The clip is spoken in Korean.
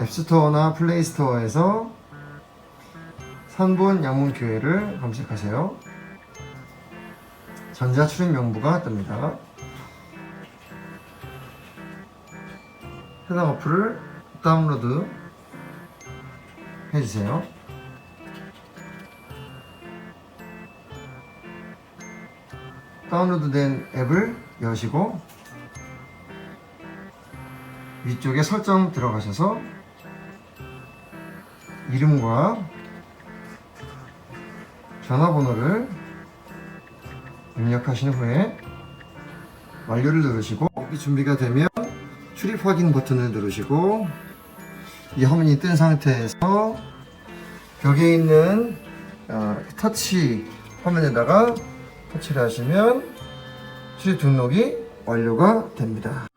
앱스토어나 플레이스토어에서 산본 양문교회를 검색하세요. 전자 출입 명부가 뜹니다. 해당 어플을 다운로드 해주세요. 다운로드된 앱을 여시고 위쪽에 설정 들어가셔서 이름과 전화번호를 입력하신 후에 완료를 누르시고 이 준비가 되면 출입 확인 버튼을 누르시고 이 화면이 뜬 상태에서 벽에 있는 어, 터치 화면에다가 터치를 하시면 출입 등록이 완료가 됩니다.